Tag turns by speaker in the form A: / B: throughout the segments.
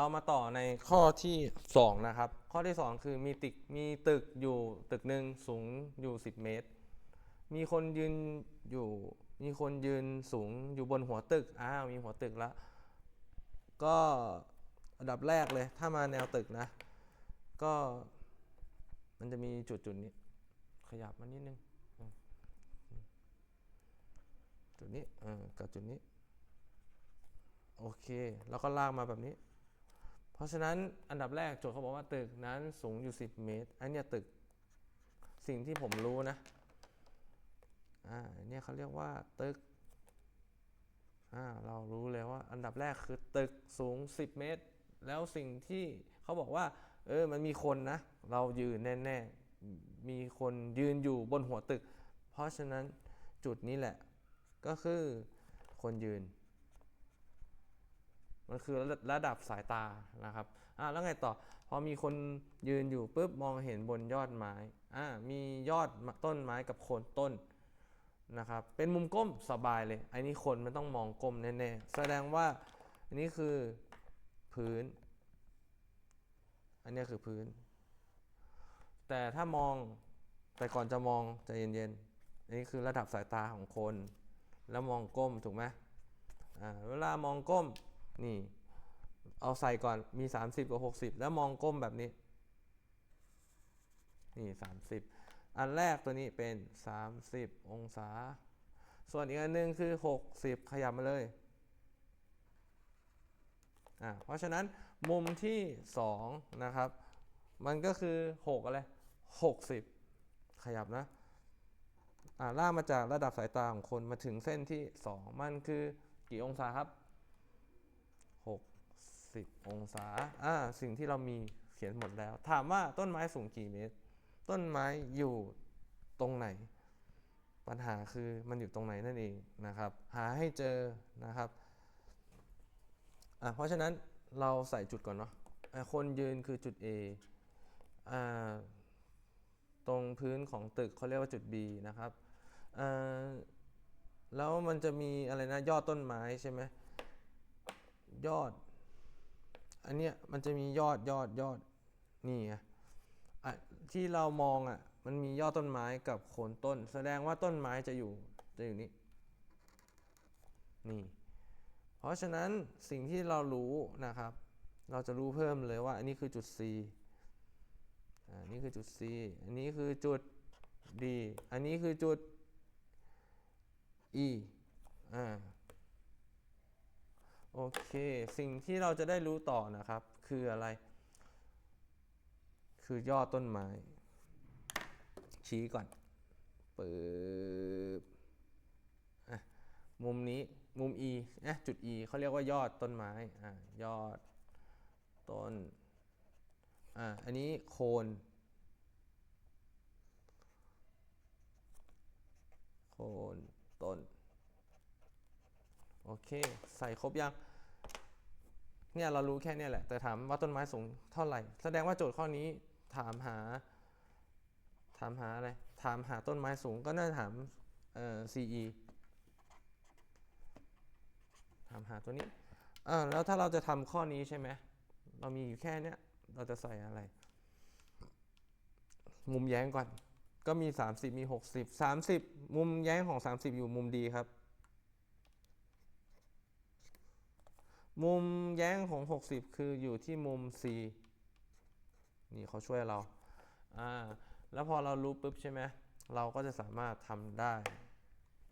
A: เรามาต่อในข้อที่ 2 นะครับ ข้อที่ 2 คือมีตึกมีตึกอยู่ตึกหนึ่งสูงอยู่ 10 เมตร มีคนยืนอยู่มีคนยืนสูงอยู่บนหัวตึกอ้าวมีหัวตึกแล้ว ก็อันดับแรกเลย ถ้ามาแนวตึกนะ ก็ มันจะมีจุดจุดๆนี้ ขยับมานิดนึงจุดนี้กับจุดนี้ โอเค แล้วก็ลากมาแบบนี้ เพราะฉะนั้นอันดับแรกโจทย์เขาบอกว่าตึกนั้นสูงอยู่ 10 เมตร อันนี้ตึกสิ่งที่ผมรู้นะ อ่าอันเนี่ยเขาเรียกว่าตึก อ่าเรารู้เลยว่า อันดับแรกคือตึกสูง 10 เมตร แล้วสิ่งที่เขาบอกว่า เออมันมีคนนะ เรายืนแน่ๆ มีคนยืนอยู่บนหัวตึก เพราะฉะนั้นจุดนี้แหละ ก็คือคนยืน มันคือระระดับสายตานะครับอ่าแล้วไงต่อพอมีคนยืนอยู่ปุ๊บมองเห็นบนยอดไม้อ่ามียอดต้นไม้กับโคนต้นนะครับเป็นมุมก้มสบายเลยอันนี้คนมันต้องมองก้มแน่ๆแสดงว่าอันนี้คือพื้น อันนี้คือพื้น แต่ถ้ามองแต่ก่อนจะมองใจเย็นๆอันนี้คือระดับสายตาของคน แล้วมองก้มถูกไหมอ่าเวลามองก้ม นี่ เอาใส่ก่อนมี 30 กับ 60 แล้วมองก้มแบบนี้ นี่ 30 อันแรกตัวนี้เป็น 30 องศา ส่วนอีกอันหนึงคือ 60 ขยับมาเลยอ่าเพราะฉะนั้นมุมที่ 2 นะครับ มันก็คือ 6 อะไร 60 ขยับนะอ่าล่ามาจากระดับสายตาของคนมาถึงเส้นที่ 2 มันคือกี่องศาครับ 60 องศาอ่าสิ่งที่เรามีเขียนหมดแล้ว ถามว่าต้นไม้สูงกี่เมตร ต้นไม้อยู่ตรงไหน ปัญหาคือมันอยู่ตรงไหนนั่นเองนะครับ หาให้เจอนะครับอะเพราะฉะนั้นเราใส่จุดก่อนเนาะอะคนยืนคือจุด A อ่าตรงพื้นของตึกเขาเรียกว่าจุด B นะครับอ่าแล้วมันจะมีอะไรนะยอดต้นไม้ใช่ไหมยอด อันเนี้ยมันจะมียอดยอดยอดนี่ไงอะที่เรามองอะมันมียอดต้นไม้กับโคนต้น แสดงว่าต้นไม้จะอยู่จะอยู่นี่นี่ เพราะฉะนั้นสิ่งที่เรารู้นะครับ เราจะรู้เพิ่มเลยว่า อันนี้คือจุด C อ่านี่คือจุด C อันนี้คือจุด D อันนี้คือจุด E อ่า โอเค สิ่งที่เราจะได้รู้ต่อนะครับ คืออะไร คือยอดต้นไม้ ชี้ก่อนปึ๊บอะมุมนี้มุม E นะจุด E เขาเรียกว่ายอดต้นไม้อะยอดต้นอะอันนี้โคนโคนต้น โอเค ใส่ครบยัง เนี่ยเรารู้แค่เนี้แหละ แต่ถามว่าต้นไม้สูงเท่าไหร่ แสดงว่าโจทย์ข้อนี้ถามหา ถามหาอะไร ถามหาต้นไม้สูงก็น่าจะถามเอ่อ CE ถามหาตัวนี้อ่าแล้วถ้าเราจะทำข้อนี้ใช่ไหม เรามีอยู่แค่เนี้ย เราจะใส่อะไร มุมแย้งก่อน ก็มี 30 มี 60 30 มุมแย้งของ 30 อยู่มุมดีครับ มุมแย้งของ 60 คืออยู่ที่มุม C นี่เขาช่วยเรา อ่า แล้วพอเรารู้ปุ๊บใช่ไหม เราก็จะสามารถทำได้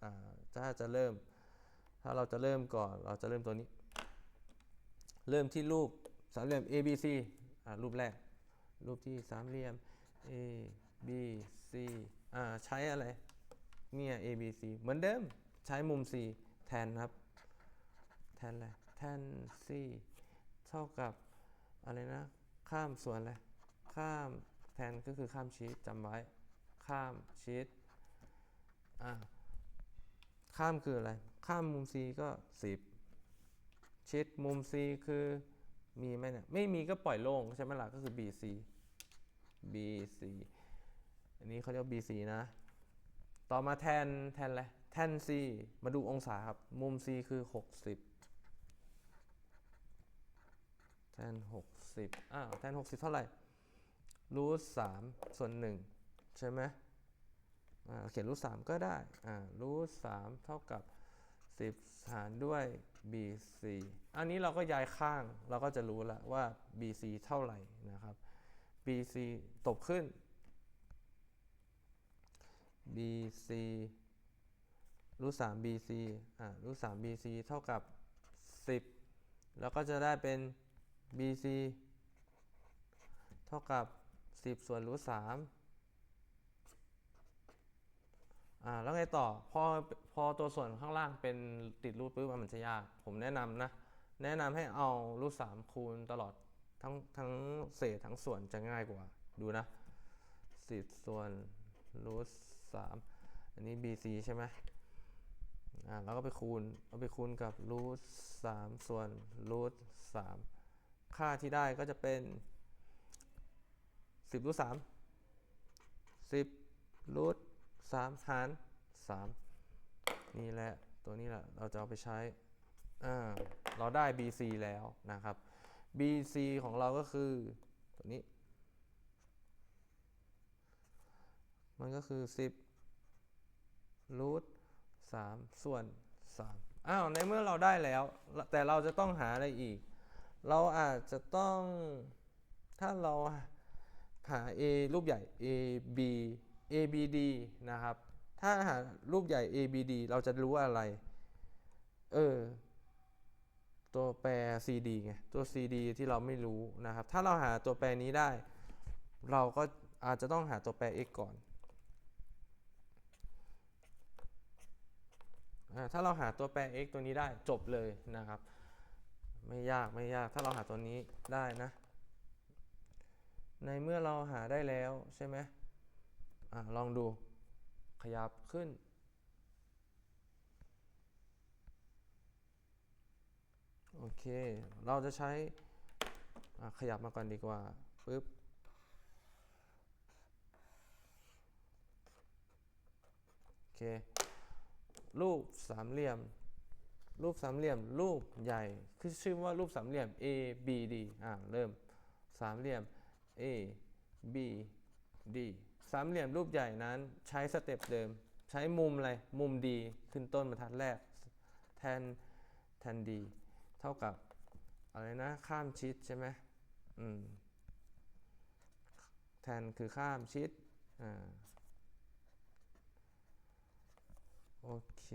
A: อ่า ถ้าจะเริ่ม ถ้าเราจะเริ่มก่อน เราจะเริ่มตัวนี้ เริ่มที่รูปสามเหลี่ยม A B C อ่า รูปแรก รูปที่สามเหลี่ยม A B C อ่า ใช้อะไร เนี่ย A B C เหมือนเดิม ใช้มุม C แทนครับ แทนอะไร แทน C เท่ากับอะไรนะ ข้ามส่วนอะไร ข้ามแทนก็คือข้ามชีตจำไว้ ข้ามชีตอ่าข้ามคืออะไร ข้ามมุม C ก็ 10 ชิดมุม C คือมีไหมเนี่ย ไม่มีก็ปล่อยโล่งใช่ไหมล่ะ ก็คือ BC BC อันนี้เขาเรียกว่า BC นะ ต่อมาแทนแทนอะไร แทน C มาดูองศาครับ มุม C คือ 60 แทนหกสิบอ้าวแทนหกสิบเท่าไหร่รูทสามส่วนหนึ่งใช่ไหมอ่าเขียนรูทสามก็ได้อ่ารูทสามเท่ากับสิบหารด้วย bc อันนี้เราก็ย้ายข้างเราก็จะรู้แล้วว่า bc เท่าไหร่นะครับ bc ตบขึ้น bc รูทสาม bc อ่ารูทสาม bc เท่ากับ 10 แล้วก็จะได้เป็น bc เท่ากับ 10 ส่วนรูทสามอ่าแล้วไงต่อ พอพอตัวส่วนข้างล่างเป็นติดรูทปุ๊บมันจะยาก ผมแนะนำนะ แนะนำให้เอารูทสามคูณตลอดทั้งทั้งเศษทั้งส่วนจะง่ายกว่า ดูนะ 10 ส่วนรูทสามอันนี้ bc ใช่ไหมอ่าแล้วก็ไปคูณ เอาไปคูณกับรูทสามส่วนรูทสาม ค่าที่ได้ก็จะเป็นสิบรูทสามสิบรูทสามหารสามนี่แหละตัวนี้แหละเราจะเอาไปใช้อ่าเราได้ bc แล้วนะครับ bc ของเราก็คือตัวนี้ มันก็คือ 10รูทสามส่วนสามอ้าวในเมื่อเราได้แล้ว แต่เราจะต้องหาอะไรอีก เราอาจจะต้องถ้าเราหา a รูปใหญ่ a b a b d นะครับ ถ้าหารูปใหญ่ a b d เราจะรู้อะไร เออ ตัวแปร cd ไง ตัว cd ที่เราไม่รู้นะครับ ถ้าเราหาตัวแปรนี้ได้ เราก็อาจจะต้องหาตัวแปร x ก่อน ถ้าเราหาตัวแปร x ตัวนี้ได้จบเลยนะครับ ไม่ยากไม่ยากถ้าเราหาตัวนี้ได้นะ ในเมื่อเราหาได้แล้วใช่ไหมอ่าลองดูขยับขึ้น โอเค เราจะใช้ขยับมาก่อนดีกว่าปึ๊บโอเค รูปสามเหลี่ยม รูปสามเหลี่ยมรูปใหญ่คือชื่อว่ารูปสามเหลี่ยม A B D อ่าเริ่มสามเหลี่ยม A B D สามเหลี่ยมรูปใหญ่นั้นใช้สเต็ปเดิม ใช้มุมอะไร มุม D ขึ้นต้นบรรทัดแรก แทนแทน D เท่ากับอะไรนะ ข้ามชิดใช่ไหมอืมแทนคือข้ามชิดอ่าโอเค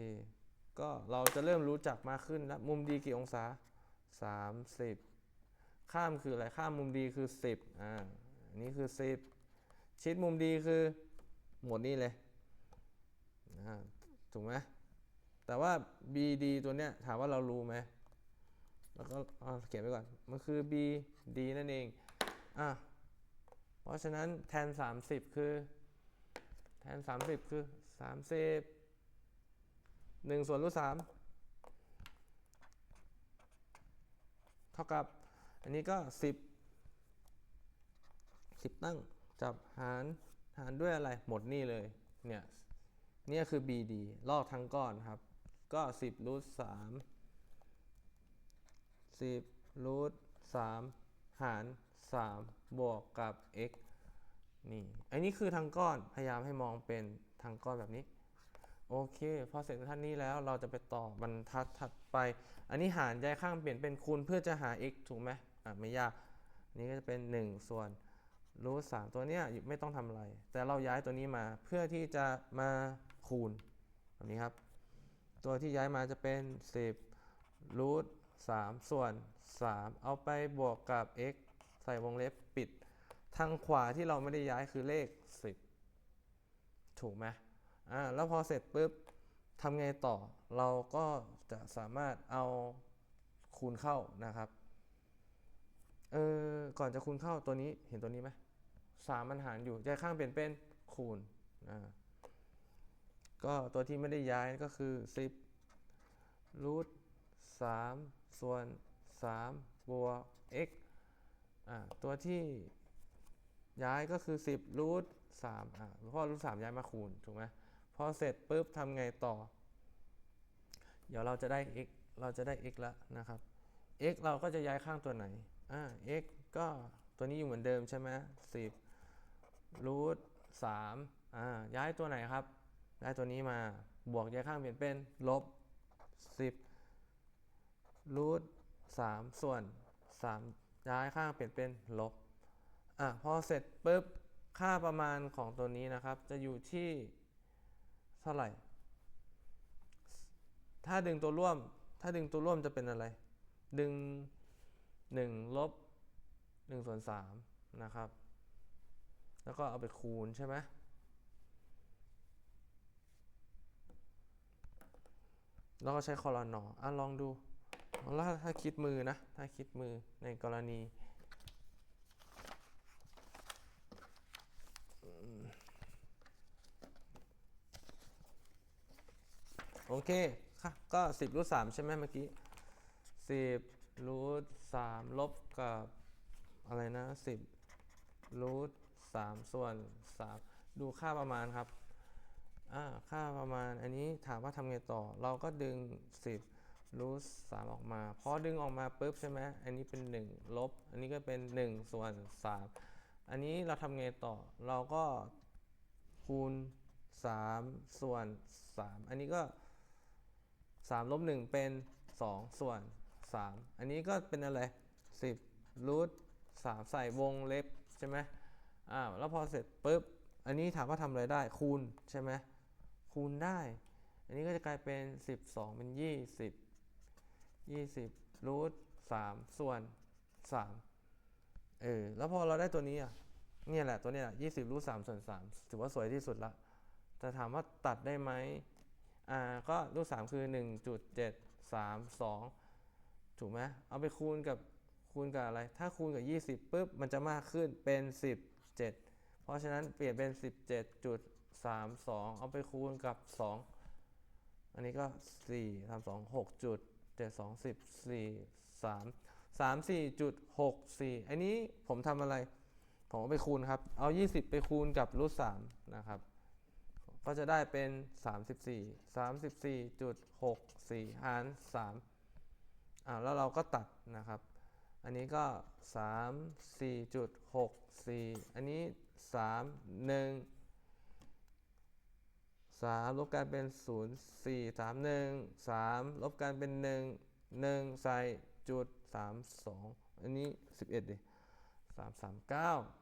A: ก็เราจะเริ่มรู้จักมากขึ้นแล้วมุมดีกี่องศา 30 ข้ามคืออะไรข้ามมุมดีคือ 10อ่าอันนี้คือ 10 ชิดมุมดีคือหมดนี่เลยอ่าถูกไหมแต่ว่า BD ตัวเนี้ยถามว่าเรารู้ไหมแล้วก็เขียนไว้ก่อน มันคือ BD นั่นเองอะเพราะฉะนั้นแทน 30 คือ แทน 30 คือ 30 หนึ่งส่วนรูทสามเท่ากับ อันนี้ก็สิบสิบตั้งจับหารหารด้วยอะไรหมดนี่เลยเนี่ยเนี่ยคือ BD ลอกทั้งก้อนครับ ก็สิบรูทสามสิบรูทสามหารสามบวกกับ x นี่ อันนี้คือทั้งก้อน พยายามให้มองเป็นทั้งก้อนแบบนี้ โอเค พอเสร็จทัดนี้แล้วเราจะไปต่อบรรทัดถัดไป อันนี้หารย้ายข้างเปลี่ยนเป็นคูณเพื่อจะหา x ถูกไหมอะไม่ยากนี่ก็จะเป็น 1 ส่วนรูทสามตัวเนี้ยไม่ต้องทำอะไร แต่เราย้ายตัวนี้มาเพื่อที่จะมาคูณแบบนี้ครับ ตัวที่ย้ายมาจะเป็น 10รูทสามส่วน 3 เอาไปบวกกับ x ใส่วงเล็บปิด ทางขวาที่เราไม่ได้ย้ายคือเลข 10 ถูกไหม อ่าแล้วพอเสร็จปุ๊บทำไงต่อ เราก็จะสามารถเอาคูณเข้านะครับเออก่อนจะคูณเข้าตัวนี้เห็นตัวนี้ไหมสามมันหารอยู่ย้ายข้างเปลี่ยนเป็นคูณอ่าก็ตัวที่ไม่ได้ย้ายก็คือ 10รูทสามส่วน3บวก x อ่าตัวที่ย้ายก็คือ 10รูทสามอ่าเพราะรูทสามย้ายมาคูณถูกไหม พอเสร็จปุ๊บทำไงต่อ เดี๋ยวเราจะได้ x เราจะได้ x แล้วนะครับ x เราก็จะย้ายข้างตัวไหนอ่า x ก็ตัวนี้อยู่เหมือนเดิมใช่ไหมสิบรูทสามอ่าย้ายตัวไหนครับ ย้ายตัวนี้มาบวกย้ายข้างเปลี่ยนเป็นลบสิบรูทสามส่วนสามย้ายข้างเปลี่ยนเป็นลบอะพอเสร็จปุ๊บค่าประมาณของตัวนี้นะครับ จะอยู่ที่ เท่าไหร่ ถ้าดึงตัวร่วม ถ้าดึงตัวร่วมจะเป็นอะไร ดึง1ลบ1ส่วน3นะครับ แล้วก็เอาไปคูณใช่ไหมแล้วก็ใช้คอรนออะลองดูแล้วถ้าคิดมือนะ ถ้าคิดมือในกรณี โอเคค่ะก็10รูท3ใช่ไหมเมื่อกี้10รูท3ลบกับอะไรนะ10รูท3ส่วน3ดูค่าประมาณครับอ่าค่าประมาณอันนี้ถามว่าทำไงต่อ เราก็ดึง10รูท3ออกมาพอดึงออกมาปุ๊บใช่ไหมอันนี้เป็น1ลบ อันนี้ก็เป็น1ส่วน3อันนี้เราทำไงต่อ เราก็คูณ3ส่วน3อันนี้ก็ 3ลบ1เป็น 2 ส่วน 3 อันนี้ก็เป็นอะไร 10รูท3ใส่วงเล็บใช่ไหมอ่าแล้วพอเสร็จปุ๊บ อันนี้ถามว่าทำอะไรได้คูณใช่ไหมคูณได้ อันนี้ก็จะกลายเป็น 12 เป็น 20 20รูท3ส่วน 3 เออ แล้วพอเราได้ตัวนี้อะเนี่ยแหละตัวเนี้ยแหละ20รูท3ส่วน 3 ถือว่าสวยที่สุดละแต่ถามว่าตัดได้ไหม อ่าก็รูท3คือ 1.732 ถูกไหมเอาไปคูณกับคูณกับอะไร ถ้าคูณกับ 20ปุ๊บมันจะมากขึ้นเป็น 17 เพราะฉะนั้นเปลี่ยนเป็น 17.32 เอาไปคูณกับ 2 อันนี้ก็ 4 3 2 6จุด7 2 10 4 3 3 4จุด6 4 อันนี้ผมทำอะไร ผมเอาไปคูณครับ เอา 20 ไปคูณกับรูท3นะครับ ก็จะได้เป็น 34 34.64 หาร 3อ่าแล้วเราก็ตัดนะครับ อันนี้ก็ 34.64 อันนี้ 3 1 3 ลบกันเป็น 0 4 3 1 3 ลบกันเป็น 1 1 ใส่จุด 32 อันนี้ 11ดิ3 3 9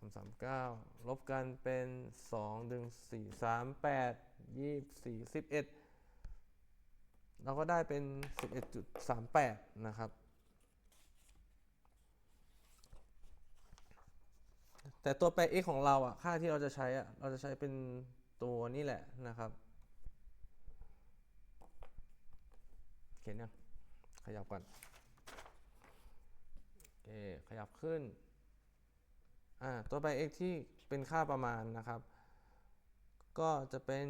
A: 3 3 9ลบกันเป็น2ดึง4 3 8 24 11เอ็ดเราก็ได้เป็น11.38นะครับ แต่ตัวแปร x ของเราอะ ค่าที่เราจะใช้อะ เราจะใช้เป็นตัวนี้แหละนะครับ เขียนยังขยับก่อนโอเคขยับขึ้น อ่าตัวแป x ที่เป็นค่าประมาณนะครับ ก็จะเป็น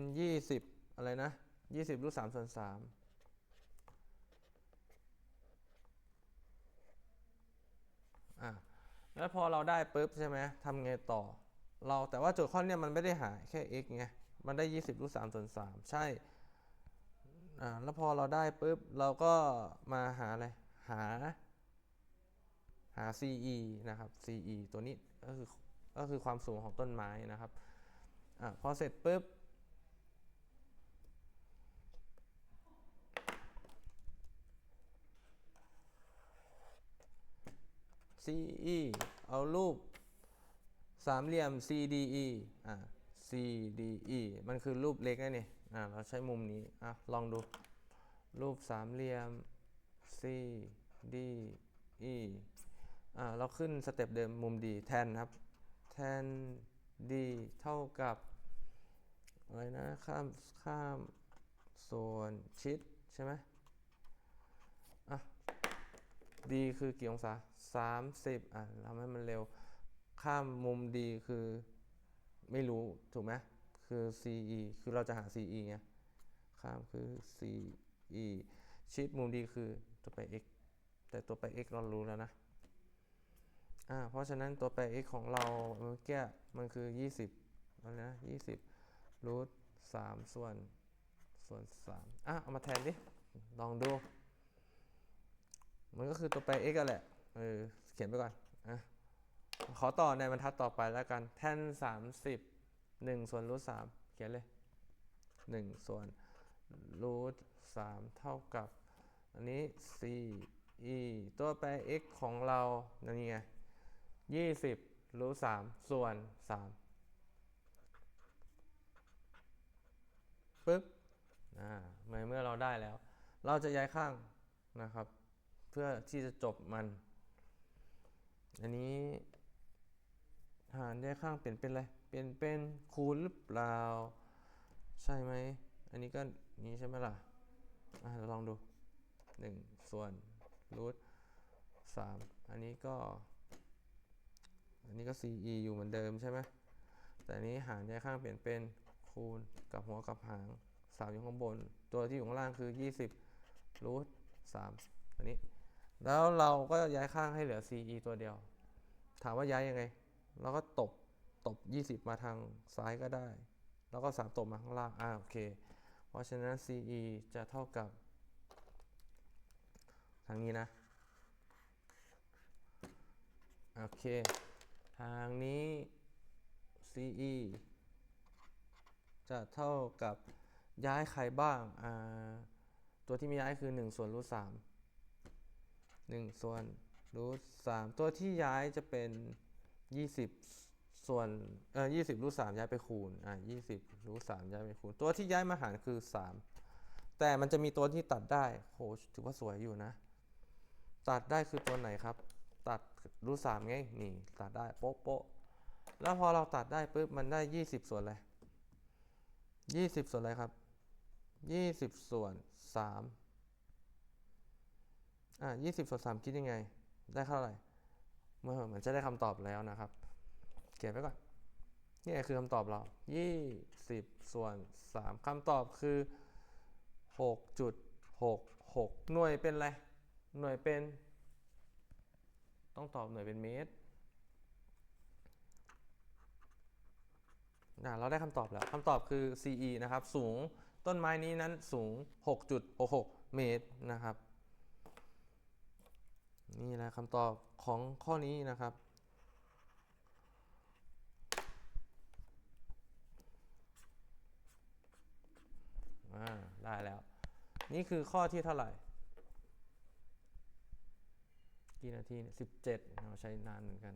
A: 20 อะไรนะ 20รูท3ส่วน3อะแล้วพอเราได้ปุ๊บใช่ไหมทำไงต่อ เราแต่ว่าโจทย์ข้อเนี้ยมันไม่ได้หาแค่ x ไง มันได้ 20รูท3ส่วน3ใช่ อ่า แล้วพอเราได้ปุ๊บ เราก็มาหาอะไร หา หา CE นะครับ CE ตัวนี้ ก็คือก็คือความสูงของต้นไม้นะครับอะพอเสร็จปุ๊บ CE เอารูปสามเหลี่ยม CDE อะ CDE มันคือรูปเล็กนะนี่อะเราใช้มุมนี้อะลองดูรูปสามเหลี่ยม CDE อ เราขึ้นสเต็ปเดิมมุมดีแทนครับแทน d เท่ากับอะไรนะข้ามข้ามส่วนชิดใช่ไหมอะ d คือกี่องศา 30 อะทำให้มันเร็ว ข้ามมุม d คือไม่รู้ ถูกไหมคือ ce คือเราจะหา ce ไงข้ามคือ ce ชิดมุม d คือตัวไป x แต่ตัวไป x เรารู้แล้วนะ อ่าเพราะฉะนั้นตัวแปร x ของเราเมื่อกี้มันคือ 20แล้วนะ20รูท3ส่วนส่วน3อะเอามาแทนดิลองดู มันก็คือตัวแปร x กันแหละเออเขียนไปก่อนอะขอต่อในบรรทัดต่อไปแล้วกัน แท่นสามสิบหนึ่งส่วนรูทสามเขียนเลยหนึ่งส่วนรูทสามเท่ากับ อันนี้ c e ตัวแปร x ของเราอันนี่ไง ยี่สิบรูทสามส่วนสามปึ๊บอ่าเมื่อเมื่อเราได้แล้ว เราจะย้ายข้างนะครับ เพื่อที่จะจบมัน อันนี้หารย้ายข้างเปลี่ยนเป็นอะไรเปลี่ยนเป็นคูณหรือเปล่า ใช่ไหม อันนี้ก็นี้ใช่ไหมล่ะอะเราลองดูหนึ่งส่วนรูทสามอันนี้ก็ อันนี้ก็ CE อยู่เหมือนเดิมใช่ไหมแต่อันนี้หารย้ายข้างเปลี่ยนเป็นคูณกับหัวกับหางสามอยู่ข้างบน ตัวที่อยู่ข้างล่างคือ 20รูทสามตัวนี้ แล้วเราก็ย้ายข้างให้เหลือ CE ตัวเดียว ถามว่าย้ายยังไง เราก็ตบตบ 20 มาทางซ้ายก็ได้ แล้วก็ 3 ตบมาข้างล่าง อ่า โอเค เพราะฉะนั้น CE จะเท่ากับ ทางนี้นะ โอเค ทางนี้ CE จะเท่ากับย้ายใครบ้างอ่าตัวที่ม่ย้ายคือ 1 ส่วนรูทสามหนึ่งส่วนรูทสามตัวที่ย้ายจะเป็น 20 ส่วนเอ่อยี่สิบรูทสามย้ายไปคูณอ่ายี่สิบรูทสามย้ายไปคูณ ตัวที่ย้ายมาหารคือ 3 แต่มันจะมีตัวที่ตัดได้โหถือว่าสวยอยู่นะ ตัดได้คือตัวไหนครับ ตัดรูทสามไงนี่ตัดได้โป๊ะโป๊ะแล้วพอเราตัดได้ปุ๊บมันได้ 20 ส่วนอะไร20 ส่วนอะไรครับ 20 ส่วน3อะ20 ส่วน3คิดยังไง ได้เท่าไหร่เมื่อเหมือนจะได้คำตอบแล้วนะครับ เขียนไว้ก่อนนี่คือคำตอบเรา 20 ส่วน3คำตอบคือ 6.66 หน่วยเป็นอะไร หน่วยเป็น ต้องตอบหน่วยเป็นเมตรนะเราได้คำตอบแล้วคำตอบคือ CE นะครับ สูงต้นไม้นี้นั้นสูง 6.66 เมตรนะครับ นี่แหละคำตอบของข้อนี้นะครับอ่าได้แล้ว นี่คือข้อที่เท่าไหร่ กี่นาทีเนี่ยสิบเจ็ดเราใช้นานเหมือนกัน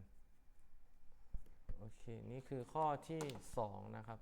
A: โอเค นี่คือข้อที่สองนะครับ